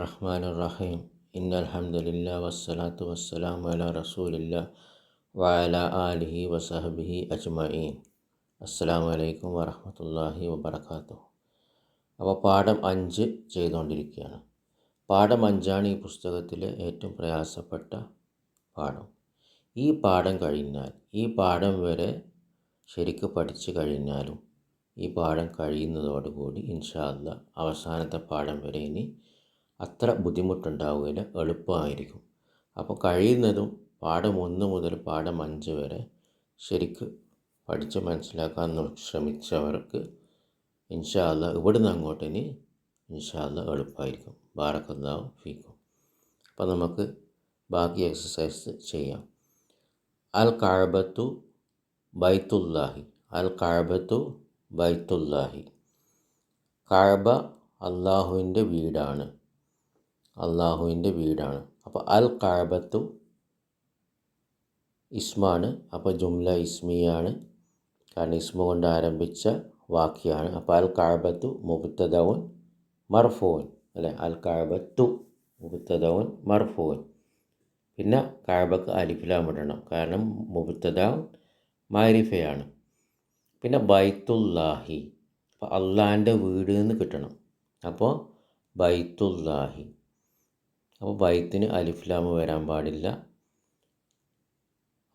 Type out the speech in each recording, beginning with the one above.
റഹ്മാൻ റഹീം ഇന്ന അലഹമുല്ല വസ്സലാത്തു വസ്സലാം വല റസൂലില്ല വഅല ആലിഹി വസഹബിഹി അജ്മീൻ അസ്സാം വലൈക്കും വറഹമത്തല്ലാഹി വബർക്കാത്തു അപ്പോൾ പാഠം അഞ്ച് ചെയ്തുകൊണ്ടിരിക്കുകയാണ്. പാഠം അഞ്ചാണ് ഈ പുസ്തകത്തിലെ ഏറ്റവും പ്രയാസപ്പെട്ട പാഠം. ഈ പാഠം കഴിഞ്ഞാൽ ഈ പാഠം വരെ ശരിക്ക് പഠിച്ചു കഴിഞ്ഞാലും ഈ പാഠം കഴിയുന്നതോടുകൂടി ഇൻഷാല്ല അവസാനത്തെ പാഠം വരെ ഇനി അത്ര ബുദ്ധിമുട്ടുണ്ടാവുകയില്ല. എളുപ്പമായിരിക്കും. അപ്പോൾ കഴിയുന്നതും പാഠം ഒന്ന് മുതൽ പാഠം അഞ്ച് വരെ ശരിക്ക് പഠിച്ച് മനസ്സിലാക്കാൻ ശ്രമിച്ചവർക്ക് ഇൻഷാല്ല ഇവിടുന്ന് അങ്ങോട്ട് ഇനി ഇൻഷാല്ല എളുപ്പമായിരിക്കും. ബാറക്കല്ലാവും ഫീക്കും. അപ്പോൾ നമുക്ക് ബാക്കി എക്സസൈസ് ചെയ്യാം. അൽ കാഴബത്തു ബൈത്തുല്ലാഹി. അൽ കാഴബത്തു ബൈത്തുല്ലാഹി. കാഴബ അള്ളാഹുവിന്റെ വീടാണ്. അള്ളാഹുവിന്റെ വീടാണ്. അപ്പോൾ അൽ കാബത്തു ഇസ്മാണ്. അപ്പോൾ ജുംല ഇസ്മിയാണ്. കാരണം ഇസ്മ കൊണ്ട് ആരംഭിച്ച വാക്യാണ് അപ്പോൾ അൽ കാബത്തു മുബത്തദവൻ മർഫോൻ. അല്ലെ? അൽ കാബത്തു മുബത്തദവൻ മർഫോൻ. പിന്നെ കാബക്ക് അലിഫിലാം ഇടണം. കാരണം മുബത്തദാവൻ മാരിഫയാണ്. പിന്നെ ബൈത്തുല്ലാഹി. അപ്പോൾ അള്ളാന്റെ വീട് എന്ന് കിട്ടണം. അപ്പോൾ ബൈത്തുല്ലാഹി. അപ്പോൾ ബൈത്തിന് അലിഫ്ലാമ് വരാൻ പാടില്ല.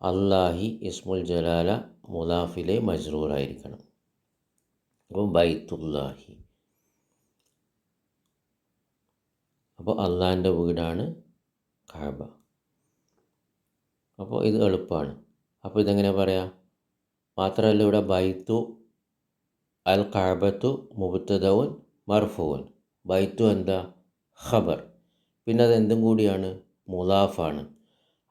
അള്ളാഹി ഇസ്മുൽ ജലാല മുലാഫിലെ മജ്റൂറായിരിക്കണം അപ്പോൾ ബൈത്തുല്ലാഹി. അപ്പോൾ അള്ളാഹിന്റെ വീടാണ് കാബ. അപ്പോൾ ഇത് എളുപ്പമാണ്. അപ്പോൾ ഇതെങ്ങനെ പറയാം? മാത്രമല്ല ഇവിടെ ബൈത്തു അൽ കാബത്തു മുബത്തദവൻ മർഫുവൻ ബൈത്തു എന്താ? ഖബർ. പിന്നെ അത് എന്തും കൂടിയാണ്? മുലാഫാണ്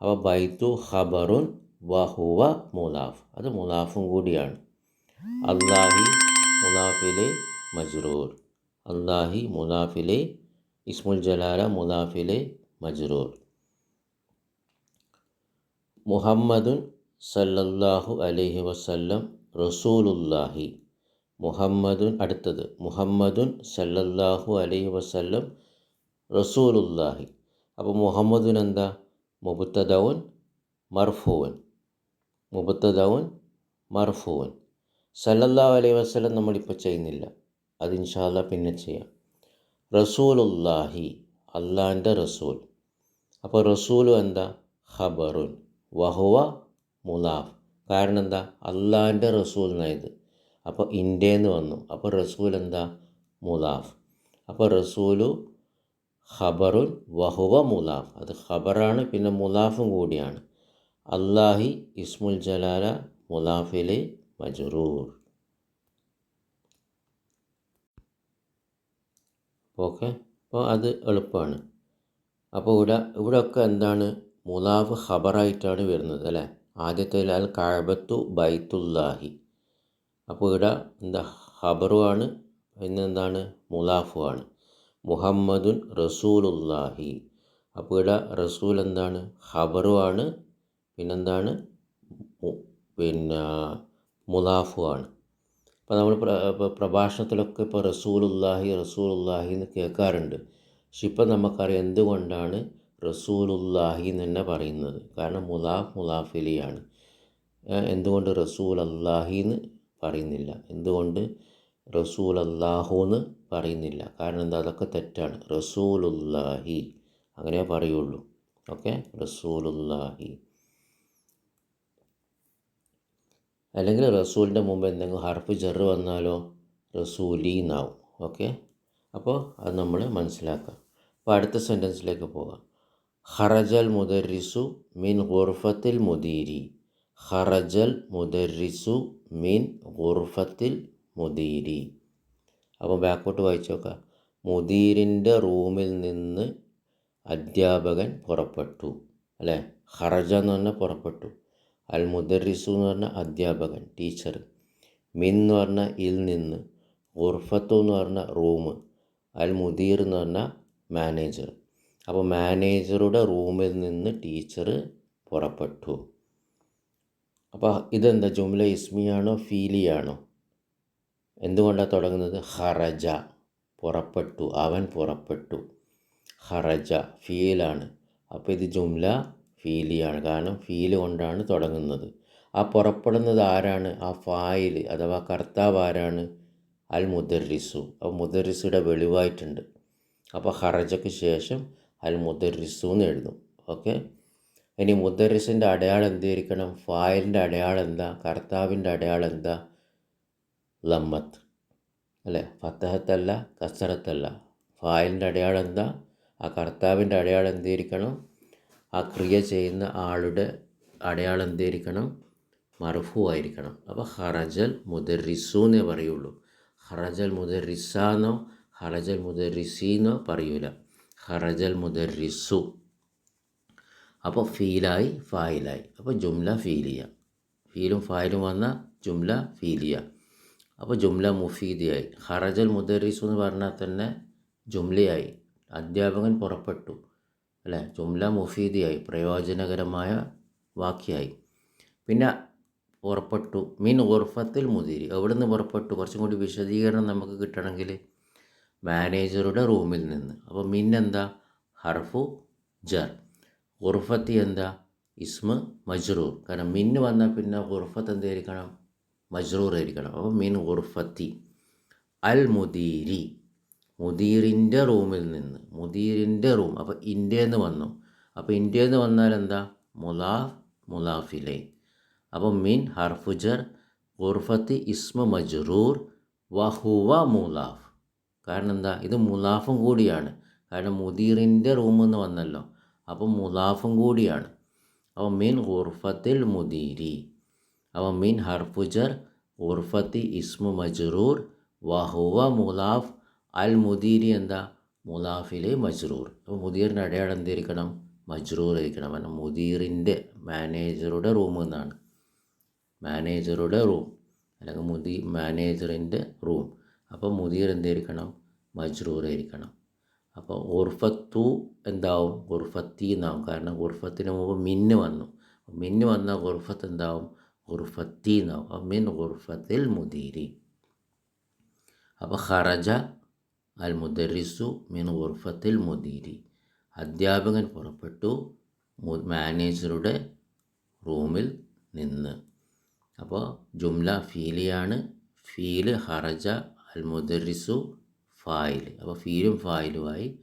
അപ്പോൾ ബൈത്തു ഖബറുൻ വഹുവ മുലാഫ് അത് മുലാഫും കൂടിയാണ്. അള്ളാഹി മുലാഫിലെ മജ്റൂർ. അള്ളാഹി മുലാഫിലെ ഇസ്മുൽ ജലാല മുലാഫിലെ മജ്റൂർ. മുഹമ്മദുൻ സല്ലല്ലാഹു അലൈഹി വസല്ലം റസൂലുല്ലാഹി മുഹമ്മദുൻ അടുത്തത്. മുഹമ്മദുൻ സല്ലല്ലാഹു അലൈഹി വസല്ലം റസൂലുല്ലാഹി അപ്പോൾ മുഹമ്മദുൻ എന്താ മുബത്തദവൻ മർഫുവൻ മുബത്തദവൻ മർഫുവൻ സല്ലല്ലാഹു അലൈഹി വസ്ലം നമ്മളിപ്പോൾ ചെയ്യുന്നില്ല. അത് ഇൻഷാല്ല പിന്നെ ചെയ്യാം. റസൂലുല്ലാഹി അള്ളാന്റെ റസൂൽ. അപ്പോൾ റസൂലു എന്താ? ഖബറുൻ. വഹുവ മുലാഫ്. കാരണം എന്താ? അള്ളാന്റെ റസൂൽ എന്നായത് അപ്പോൾ നിന്ന് വന്നു. അപ്പോൾ റസൂൽ എന്താ? മുലാഫ്. അപ്പോൾ റസൂലു ഖബറുൻ വഹുവ മുലാഫ്. അത് ഖബറാണ് പിന്നെ മുലാഫും കൂടിയാണ്. അള്ളാഹി ഇസ്മുൽ ജലാല മുലാഫിലെ മജറൂർ. ഓക്കെ അപ്പോൾ അത് എളുപ്പമാണ്. അപ്പോൾ ഇവിടെ ഇവിടെയൊക്കെ എന്താണ്? മുലാഫ് ഖബറായിട്ടാണ് വരുന്നത് അല്ലേ? ആദ്യത്തെ ലാൽ കഴബത്തു ബൈത്തുല്ലാഹി. അപ്പോൾ ഇവിടെ എന്താ? ഖബറുമാണ് പിന്നെന്താണ്? മുലാഫുമാണ് മുഹമ്മദുൻ റസൂലുല്ലാഹി അപ്പോൾ ഇവിടെ റസൂൽ എന്താണ്? ഖബറുമാണ് പിന്നെന്താണ്? പിന്നെ മുലാഫുമാണ് അപ്പോൾ നമ്മൾ പ്രഭാഷണത്തിലൊക്കെ ഇപ്പോൾ റസൂലുല്ലാഹി റസൂലുല്ലാഹി എന്ന് കേൾക്കാറുണ്ട്. പക്ഷെ ഇപ്പം നമുക്കറിയാം എന്തുകൊണ്ടാണ് റസൂലുല്ലാഹി എന്ന് തന്നെ പറയുന്നത്. കാരണം മുലാഫ് മുലാഫിലിയാണ് എന്തുകൊണ്ട് റസൂൽ അല്ലാഹി എന്ന് പറയുന്നില്ല? എന്തുകൊണ്ട് റസൂൽ അള്ളാഹു എന്ന് പറയുന്നില്ല. കാരണം എന്താ? അതൊക്കെ തെറ്റാണ്. റസൂലുല്ലാഹി അങ്ങനെ പറയുള്ളൂ. ഓക്കെ? റസൂലുല്ലാഹി അല്ലെങ്കിൽ റസൂലിന്റെ മുമ്പ് എന്തെങ്കിലും ഹർഫ് ജെറ് വന്നാലോ റസൂലി എന്നാവും. ഓക്കെ? അപ്പോൾ അത് നമ്മൾ മനസ്സിലാക്കാം. അപ്പോൾ അടുത്ത സെന്റൻസിലേക്ക് പോകാം. ഹറജൽ മുദരിസു മിൻ ഗുർഫത്തിൽ മുദീരി. ഹറജൽ മുദരിസു മിൻ ഗുർഫത്തിൽ മുദീരി. അപ്പം ബാക്കോട്ട് വായിച്ചു നോക്കുക മുദീരിന്റെ റൂമിൽ നിന്ന് അധ്യാപകൻ പുറപ്പെട്ടു. അല്ലേ? ഖറജ എന്ന് പറഞ്ഞാൽ പുറപ്പെട്ടു. അൽ മുദറിസു എന്ന് പറഞ്ഞ അധ്യാപകൻ ടീച്ചർ. മിൻ എന്ന് പറഞ്ഞാൽ ഇൽ നിന്ന്. ഗുർഫത്തു എന്ന് പറഞ്ഞ റൂം. അൽ മുദീർ എന്ന് പറഞ്ഞാൽ മാനേജർ. അപ്പോൾ മാനേജറുടെ റൂമിൽ നിന്ന് ടീച്ചർ പുറപ്പെട്ടു. അപ്പോൾ ഇതെന്താ? ജുംല ഇസ്മിയാണോ ഫീലിയാണോ? എന്തുകൊണ്ടാണ് തുടങ്ങുന്നത്? ഹറജ പുറപ്പെട്ടു. അവൻ പുറപ്പെട്ടു. ഹറജ ഫീലാണ്. അപ്പോൾ ഇത് ജുംല ഫീലിയാണ്. കാരണം ഫീൽ കൊണ്ടാണ് തുടങ്ങുന്നത്. ആ പുറപ്പെടുന്നത് ആരാണ്? ആ ഫായിൽ അഥവാ കർത്താവ് ആരാണ്? അൽ മുദർറിസു അപ്പോൾ മുദർറിസുടെ വെളിവായിട്ടുണ്ട്. അപ്പോൾ ഹറജയ്ക്ക് ശേഷം അൽ മുദർറിസു എന്ന് എഴുതും. ഓക്കെ? ഇനി മുദർറിസിന്റെ അടയാളം എന്തായിരിക്കണം ഫായിലിന്റെ അടയാളം എന്താ? കർത്താവിന്റെ അടയാളം എന്താ? ലമ്മത്ത്. അല്ലേ? ഫത്തഹത്തല്ല കസറത്തല്ല ഫായിലിന്റെ അടയാളം എന്താ? ആ കർത്താവിന്റെ അടയാളം എന്തായിരിക്കണം ആ ക്രിയ ചെയ്യുന്ന ആളുടെ അടയാളം എന്തായിരിക്കണം മർഫു ആയിരിക്കണം. അപ്പോൾ ഹറജൽ മുദറിസു എന്നേ പറയുള്ളൂ. ഹറജൽ മുദറിസാന്നോ ഹറജൽ മുദറിസീന്നോ പറയൂല. ഹറജൽ മുദറിസു അപ്പോൾ ഫീലായി ഫായിലായി. അപ്പോൾ ജുംല ഫീലിയ. ഫീലും ഫായിലും വന്ന ജുംല ഫീലിയ. അപ്പോൾ ജുംല മുഫീദിയായി. ഹറജൽ മുദറിസു എന്ന് പറഞ്ഞാൽ തന്നെ ജുംലയായി. അധ്യാപകൻ പുറപ്പെട്ടു. അല്ലേ? ജുംല മുഫീദിയായി. പ്രയോജനകരമായ വാക്യായി. പിന്നെ പുറപ്പെട്ടു. മീൻ ഉർഫത്തിൽ മുതിരി എവിടെ നിന്ന് പുറപ്പെട്ടു? കുറച്ചും കൂടി വിശദീകരണം നമുക്ക് കിട്ടണമെങ്കിൽ മാനേജറുടെ റൂമിൽ നിന്ന്. അപ്പോൾ മിൻ എന്താ? ഹർഫു ജർ. ഉർഫത്തി എന്താ? ഇസ്മ മജ്റൂർ. കാരണം മിന്ന് വന്നാൽ പിന്നെ ഉർഫത്ത് എന്തായിരിക്കണം മജ്റൂർ ആയിരിക്കണം അപ്പോൾ മീൻ ഉർഫത്തി അൽ മുദീരി. മുദീറിന്റെ റൂമിൽ നിന്ന്. മുദീറിന്റെ റൂം. അപ്പോൾ ഇന്ത്യന്ന് വന്നു. അപ്പോൾ ഇന്ത്യന്ന് വന്നാൽ എന്താ? മുലാഫ് മുലാഫിലെ. അപ്പോൾ മീൻ ഹർഫുജർ ഉർഫത്തി ഇസ്മ മജ്റൂർ വഹുവ മുലാഫ്. കാരണം എന്താ? ഇത് മുലാഫും കൂടിയാണ്. കാരണം മുദീറിന്റെ എന്ന് വന്നല്ലോ. അപ്പോൾ മുലാഫും കൂടിയാണ്. അപ്പോൾ മീൻ ഉർഫത്തിൽ മുദീരി. അപ്പോൾ മീൻ ഹർഫുജർ ഉർഫത്തി ഇസ്മു മജ്റൂർ വഹുവ മുലാഫ് അൽ മുദീരി എന്താ? മുലാഫിലെ മജ്റൂർ. അപ്പോൾ മുദീറിന്റെ അടയാളം എന്തായിരിക്കണം മജ്റൂർ ആയിരിക്കണം കാരണം മുദീറിന്റെ മാനേജറുടെ റൂം എന്നാണ്. മാനേജറുടെ റൂം. അല്ലെങ്കിൽ മുദീ മാനേജറിന്റെ റൂം. അപ്പോൾ മുദീർ എന്തായിരിക്കണം മജ്റൂർ ആയിരിക്കണം അപ്പോൾ ഉർഫത്തു എന്താവും? ഉർഫത്തി എന്നാവും. കാരണം ഉർഫത്തിന് മുമ്പ് മിന്ന് വന്നു. മിന്ന് വന്ന ഉർഫത്ത് എന്താവും? غرفة മിൻ ഉർഫത്തിൽ മുദീരി. അപ്പോൾ ഖറജ അൽ മുദറിസു മിൻ ഗുർഫത്തിൽ മുദീരി. അധ്യാപകൻ പുറപ്പെട്ടു മാനേജറുടെ റൂമിൽ നിന്ന്. അപ്പോൾ ജുംല ഫീലിയാണ് ഫീൽ ഹറജ അൽ മുദറിസു ഫായിൽ അപ്പോൾ ഫീലും ഫായിലുമായി.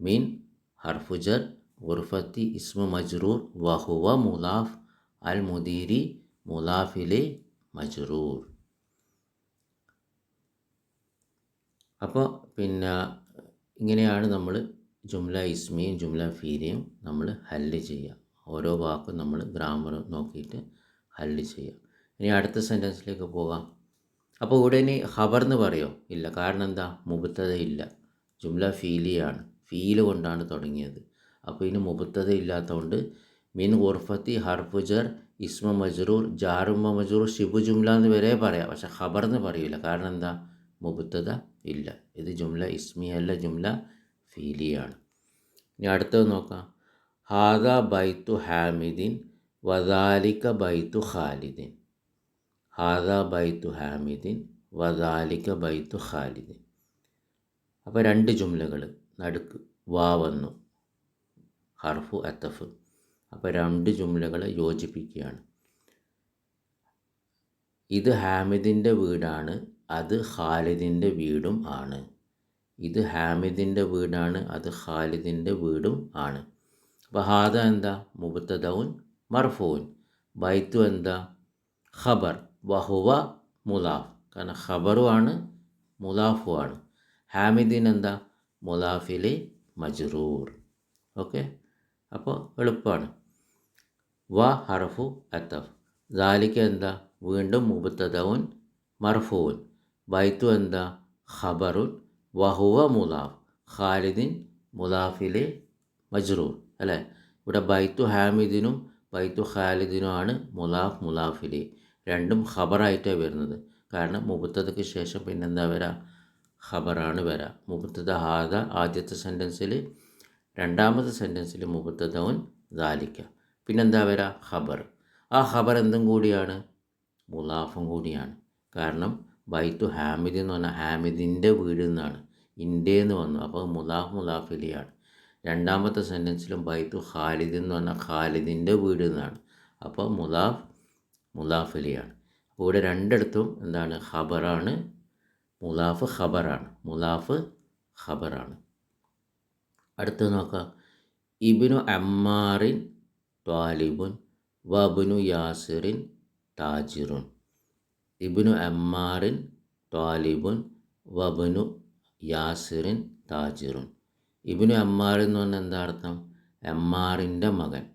മീൻ ഹർഫുജർ ഗുർഫത്തി ഇസ്മു മജ്റൂർ വഹുവ മുലാഫ് അൽ മുദീരി മുലാഫിലെ മജ്റൂർ. അപ്പോൾ പിന്നെ ഇങ്ങനെയാണ് നമ്മൾ ജുംല ഇസ്മിയും ജുംല ഫീലിയും നമ്മൾ ഹല്ല് ചെയ്യുക ഓരോ വാക്കും നമ്മൾ ഗ്രാമർ നോക്കിയിട്ട് ഹല്ല് ചെയ്യുക ഇനി അടുത്ത സെന്റൻസിലേക്ക് പോകാം. അപ്പോൾ ഉടനെ ഖബർ എന്ന് പറയോ? ഇല്ല. കാരണം എന്താ? മുബത്തത ഇല്ല ജുംല ഫീലിയാണ്. ഫീൽ കൊണ്ടാണ് തുടങ്ങിയത്. അപ്പോൾ ഇനി മുബത്തത ഇല്ലാത്തതുകൊണ്ട് മിൻ ഉർഫത്തി ഹർഫുജർ ഇസ്മ മജ്റൂർ ജാറുമ മജ്റൂർ ഷിബു ജുംല എന്ന് വരെ പറയാം. പക്ഷെ ഖബർ എന്ന് പറയില്ല കാരണം എന്താ? മുബത്തത ഇല്ല. ഇത് ജുംല ഇസ്മിയല്ല ജുംല ഫീലിയാണ് ഇനി അടുത്തത് നോക്കാം. ഹാദ ബൈത്തു ഹാമിദിൻ വദാലിക ബൈത്തു ഖാലിദിൻ. ഹാദ ബൈത്തു ഹാമിദിൻ വദാലിക ബൈത്തു ഖാലിദിൻ. അപ്പോൾ രണ്ട് ജുംലകൾ നടുക്ക് വാ വന്നു. ഹർഫു അത്തഫ്. അപ്പോൾ രണ്ട് ജുംലകളെ യോജിപ്പിക്കുകയാണ്. ഇത് ഹാമിദിന്റെ വീടാണ് അത് ഖാലിദിന്റെ വീടും ആണ്. ഇത് ഹാമിദിന്റെ വീടാണ് അത് ഖാലിദിന്റെ വീടും ആണ്. അപ്പോൾ ഹാദ എന്താ? മുബത്തദൗൻ മർഫൂൻ. ബൈത്തു എന്താ? ഖബർ. വഹുവ മുലാഫ് കാരണം ഖബറുമാണ് മുലാഫുമാണ് ഹാമിദിൻ എന്താ? മുലാഫിലെ മജ്റൂർ. ഓക്കെ? അപ്പോൾ എളുപ്പമാണ് വ ഹർഫു അത്തഫ്. ദാലിക്ക് എന്താ? വീണ്ടും മുബത്തതവുൻ മർഫൂൻ ബൈത്തു എന്താ? ഖബറുൻ. വഹുവ മുലാഫ് ഖാലിദിൻ മുലാഫിലെ മജ്റൂർ. അല്ലേ? ഇവിടെ ബൈത്തു ഹാമിദിനും ബൈത്തു ഖാലിദിനുമാണ് മുലാഫ് മുലാഫിലെ രണ്ടും ഖബറായിട്ടാണ് വരുന്നത്. കാരണം മുബത്തതയ്ക്ക് ശേഷം പിന്നെന്താ വരാ? ഖബറാണ് വരാ. മുബത്തത ഹാദ ആദ്യത്തെ സെന്റൻസിൽ രണ്ടാമത്തെ സെന്റൻസിൽ മുബത്തതവൻ ദാലിക്ക പിന്നെന്താ വരാ? ഖബർ. ആ ഖബർ എന്തും കൂടിയാണ്? മുലാഫും കൂടിയാണ്. കാരണം ബൈത്തു ഹാമിദ് എന്ന് പറഞ്ഞാൽ ഹാമിദിന്റെ വീട് എന്നാണ്. ഇന്ത്യയിൽ എന്ന് വന്നു. അപ്പോൾ മുലാഫ് മുലാഫിലിയാണ് രണ്ടാമത്തെ സെന്റൻസിലും ബൈത്തു ഖാലിദ് എന്ന് പറഞ്ഞാൽ ഖാലിദിന്റെ വീട് എന്നാണ്. അപ്പോൾ മുലാഫ് മുലാഫിലിയാണ് അപ്പോൾ ഇവിടെ രണ്ടിടത്തും എന്താണ്? ഖബറാണ്. മുലാഫ് ഖബറാണ്. മുലാഫ് ഖബറാണ്. അടുത്ത് നോക്കാം. ഇബിനു അമ്മാറിൻ ത്വാലിബുൻ വബുനു യാസിറിൻ താജിറുൻ. ഇബിനു അമ്മാറിൻ ത്വാലിബുൻ വബുനു യാസിറിൻ താജിറുൻ. ഇബിനു അമ്മാർ എന്ന് പറഞ്ഞാൽ എന്താ അർത്ഥം? അമ്മാറിന്റെ മകൻ.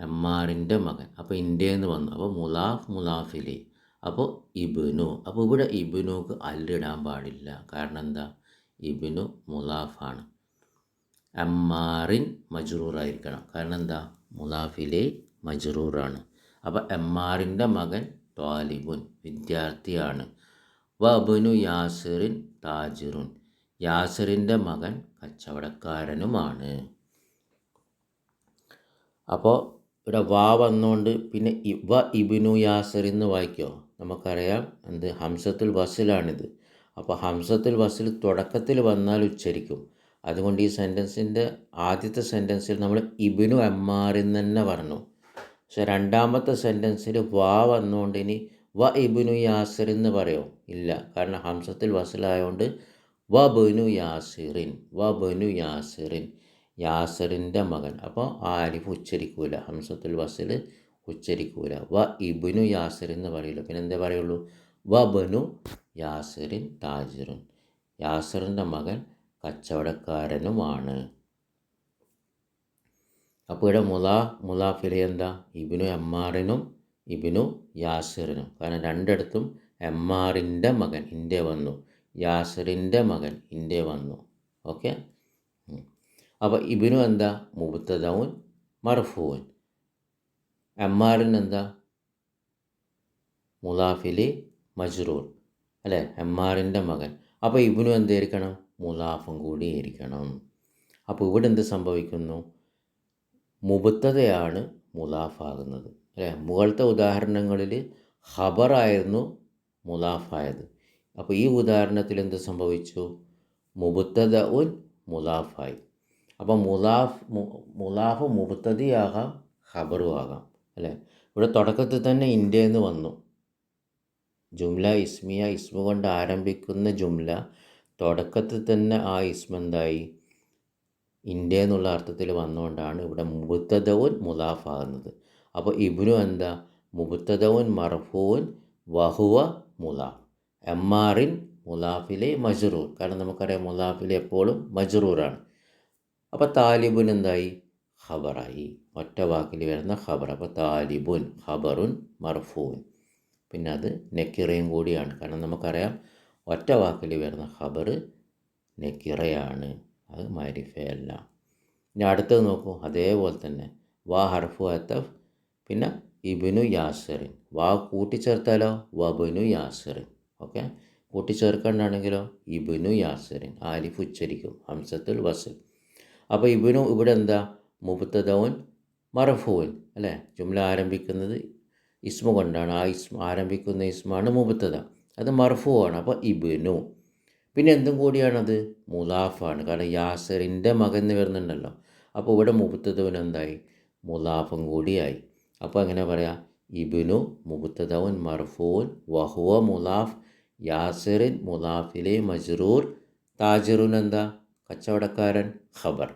അമ്മാറിന്റെ മകൻ. അപ്പോൾ ഇന്ത്യയിൽ വന്നു. അപ്പോൾ മുലാഫ് മുലാഫിലി. അപ്പോൾ ഇബിനു. അപ്പോൾ ഇവിടെ ഇബിനുക്ക് അല്ലിടാൻ പാടില്ല. കാരണം എന്താ? ഇബിനു മുലാഫാണ്. അമ്മാറിൻ മജ്റൂറായിരിക്കണം. കാരണം എന്താ മുലാഫിലെ മജ്റൂറാണ് അപ്പോൾ എമ്മാറിന്റെ മകൻ ത്വാലിബുൻ വിദ്യാർത്ഥിയാണ്. വബുനു യാസിറിൻ താജിറുൻ. യാസിറിന്റെ മകൻ കച്ചവടക്കാരനുമാണ്. അപ്പോൾ ഇവിടെ വാ വന്നുകൊണ്ട് പിന്നെ വ ഇബിനു യാസിർ എന്ന് വായിക്കോ? നമുക്കറിയാം എന്ത്? ഹംസത്തുൽ വസിലാണിത്. അപ്പോൾ ഹംസത്തുൽ വസിൽ തുടക്കത്തിൽ വന്നാൽ ഉച്ചരിക്കും. അതുകൊണ്ട് ഈ സെന്റൻസിന്റെ ആദ്യത്തെ സെന്റൻസിൽ നമ്മൾ ഇബിനു എമ്മാറിന്ന് തന്നെ പറഞ്ഞു. പക്ഷെ രണ്ടാമത്തെ സെന്റൻസിൽ വാ വന്നുകൊണ്ട് ഇനി വ ഇബിനു യാസിർ എന്ന് പറയോ? ഇല്ല. കാരണം ഹംസത്തിൽ വസലായതുകൊണ്ട് വ ബനു യാസിറിൻ വ ബനു യാസിറിൻ യാസറിന്റെ മകൻ. അപ്പോൾ ആ ഉച്ചരിക്കൂല. ഹംസത്തുൽ വസിൽ ഉച്ചരിക്കൂല. വ ഇബിനു യാസിർ എന്ന് പറയില്ല. പിന്നെ എന്തേ പറയുള്ളൂ? വ ബനു യാസിറിൻ താജിറുൻ. യാസറിന്റെ മകൻ കച്ചവടക്കാരനുമാണ്. അപ്പോൾ ഇവിടെ മുലാ മുലാഫിലെ എന്താ? ഇബിനു എമ്മാറിനും ഇബിനു യാസിറിനും. കാരണം രണ്ടിടത്തും എമ്മാറിന്റെ മകൻ ഇന്ത്യ വന്നു. യാസിറിന്റെ മകൻ ഇന്ത്യ വന്നു. ഓക്കെ? അപ്പോൾ ഇബിനു എന്താ? മുബത്തദൗൻ മർഫൂൻ എമ്മാറിൻ എന്താ? മുലാഫിലി മജ്റൂർ അല്ലേ? എമ്മാറിന്റെ മകൻ. അപ്പോൾ ഇബിനു എന്തായിരിക്കണം മുലാഫും കൂടിയിരിക്കണം അപ്പോൾ ഇവിടെ എന്ത് സംഭവിക്കുന്നു? മുബത്തതയാണ് മുലാഫാകുന്നത് അല്ലേ? മുകളത്തെ ഉദാഹരണങ്ങളിൽ ഖബറായിരുന്നു മുലാഫായത് അപ്പോൾ ഈ ഉദാഹരണത്തിൽ എന്ത് സംഭവിച്ചു? മുബത്തത ഉൻ മുലാഫായി അപ്പോൾ മുലാഫ് മുലാഫ് മുബത്തതിയാകാം ഖബറും ആകാം. അല്ലേ? ഇവിടെ തുടക്കത്തിൽ തന്നെ ഇന്ത്യ എന്ന് വന്നു. ജുംല ഇസ്മിയ ഇസ്മു കൊണ്ട് ആരംഭിക്കുന്ന ജുംല തുടക്കത്തിൽ തന്നെ ആ ഇസ്മ എന്തായി? ഇന്ത്യ എന്നുള്ള അർത്ഥത്തിൽ വന്നുകൊണ്ടാണ് ഇവിടെ മുബത്തതവും മുലാഫാകുന്നത് അപ്പോൾ ഇബിനു എന്താ? മുബത്തതവും മർഫൂൻ വഹുവ മുലാഫ് എമ്മാറിൻ മുലാഫിലെ മജ്റൂർ. കാരണം നമുക്കറിയാം മുലാഫിലെ എപ്പോഴും മജ്റൂറാണ്. അപ്പോൾ താലിബുൻ എന്തായി? ഖബറായി. ഒറ്റ വാക്കിൽ വരുന്ന ഖബർ. അപ്പോൾ താലിബുൻ ഖബറുൻ മർഫൂൻ. പിന്നെ അത് നെക്കിറയും കൂടിയാണ്. കാരണം നമുക്കറിയാം ഒറ്റ വാക്കിൽ വരുന്ന ഖബർ നെക്കിറയാണ് അത് മാരിഫയല്ല ഇനി അടുത്തത് നോക്കൂ. അതേപോലെ തന്നെ വാ ഹർഫു അത്തഫ് പിന്നെ ഇബിനു യാസറിൻ. വാ കൂട്ടിച്ചേർത്താലോ? വബിനു യാസറിൻ. ഓക്കെ? കൂട്ടിച്ചേർക്കണ്ടാണെങ്കിലോ? ഇബിനു യാസറിൻ. ആലിഫ് ഉച്ചരിക്കും. ഹംസത്തുൽ വസൽ. അപ്പോൾ ഇബിനു ഇവിടെ എന്താ? മുബത്തദവൻ മറഫുവൻ അല്ലേ? ജുംല ആരംഭിക്കുന്നത് ഇസ്മ കൊണ്ടാണ്. ആ ഇസ്മ ആരംഭിക്കുന്ന ഇസ്മാണ് മുബത്തത അത് മർഫുവാണ് അപ്പോൾ ഇബിനു. പിന്നെ എന്തും കൂടിയാണത്? മുലാഫാണ് കാരണം യാസറിന്റെ മകൻ എന്ന് വരുന്നുണ്ടല്ലോ. അപ്പോൾ ഇവിടെ മുബത്തദവൻ എന്തായി? മുലാഫും കൂടിയായി. അപ്പോൾ എങ്ങനെ പറയാം? ഇബിനു മുബത്തദവൻ മർഫൂൻ വഹുവ മുലാഫ് യാസിറിൻ മുലാഫിലെ മജ്റൂർ താജിറുൻ എന്താ? കച്ചവടക്കാരൻ ഖബർ.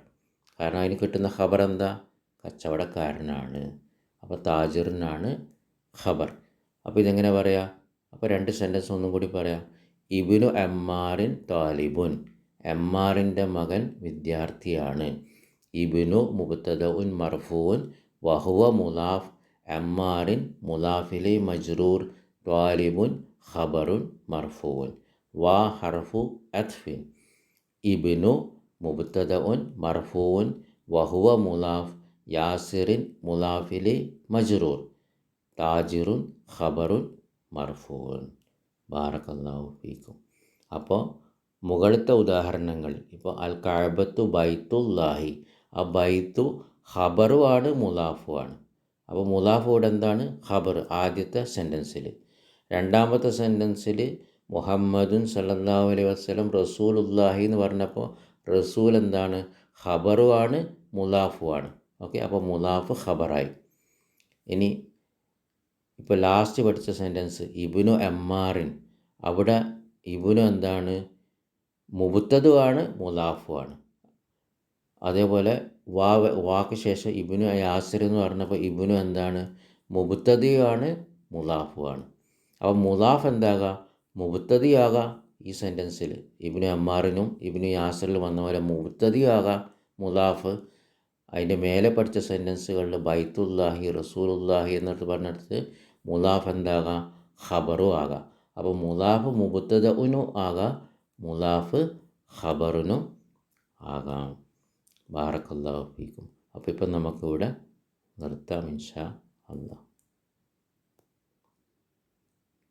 കാരണം അതിന് കിട്ടുന്ന ഖബർ എന്താ? കച്ചവടക്കാരനാണ്. അപ്പോൾ താജിറിനാണ് ഖബർ. അപ്പോൾ ഇതെങ്ങനെ പറയാം? അപ്പോൾ രണ്ട് സെന്റൻസ് ഒന്നും കൂടി പറയാം. ഇബിനു എമ്മാറിൻ താലിബുൻ. എമ്മാറിന്റെ മകൻ വിദ്യാർത്ഥിയാണ്. ഇബിനു മുബത്തദഉൻ മർഫൂൻ. വഹുവ മുലാഫ് എമ്മാറിൻ മുലാഫിലെ മജ്റൂർ. ത്വാലിബുൻ ഖബറുൻ മർഫൂൻ. വാ ഹർഫു അത്ഫിൻ. ഇബിനു മുബത്തദഉൻ മർഫൂൻ. വഹുവ മുലാഫ് യാസിറിൻ മുലാഫിലെ മജ്റൂർ. താജിറുൻ ഖബറുൻ മർഫൂൻ ബാറക്കല്ലാഹു ഫീക്കും. അപ്പോൾ മുകളിലത്തെ ഉദാഹരണങ്ങൾ ഇപ്പോൾ അൽ കഅബത്തു ബൈത്തുല്ലാഹി ആ ബൈത്തു ഹബറുമാണ് മുലാഫുമാണ് അപ്പോൾ മുലാഫ് ഇവിടെ എന്താണ്? ഖബർ ആദ്യത്തെ സെന്റൻസിൽ രണ്ടാമത്തെ സെന്റൻസിൽ മുഹമ്മദുൻ സല്ലല്ലാഹു അലൈഹി വസ്ലം റസൂലുല്ലാഹി എന്ന് പറഞ്ഞപ്പോൾ റസൂൽ എന്താണ്? ഖബറുമാണ് മുലാഫുമാണ് ഓക്കെ അപ്പോൾ മുലാഫ് ഖബറായി. ഇനി ഇപ്പോൾ ലാസ്റ്റ് പഠിച്ച സെന്റൻസ് ഇബിനു എമ്മാറിൻ. അവിടെ ഇബിനു എന്താണ്? മുബുത്തതുമാണ് മുലാഫുമാണ് അതേപോലെ വാ വാക്ക് ശേഷം ഇബിനു യാസിർ എന്ന് പറഞ്ഞപ്പോൾ ഇബിനു എന്താണ്? മുബുത്തതിയാണ് മുലാഫുമാണ് അപ്പോൾ മുലാഫ് എന്താകാം? മുബുത്തതിയാകാം ഈ സെന്റൻസിൽ ഇബിനു അമ്മാറിനും ഇബിനു യാസറിൽ വന്ന പോലെ മുബുത്തതിയാകാം മുലാഫ് അതിന്റെ മേലെ പഠിച്ച സെന്റൻസുകളിൽ ബൈത്തുല്ലാഹി റസൂലുല്ലാഹി എന്നിട്ട് പറഞ്ഞിടത്ത് മുലാഫ് എന്താകാം ഖബറും ആകാം. അപ്പോൾ മുലാഫ് മുബുത്തതിനും ആകാം മുലാഫ് ഖബറിനും ആകാം. ബാറക്കല്ലാഹു ഫീക്കും. അപ്പോൾ ഇപ്പം നമുക്കിവിടെ നിർത്താം ഇൻഷാ അല്ലാ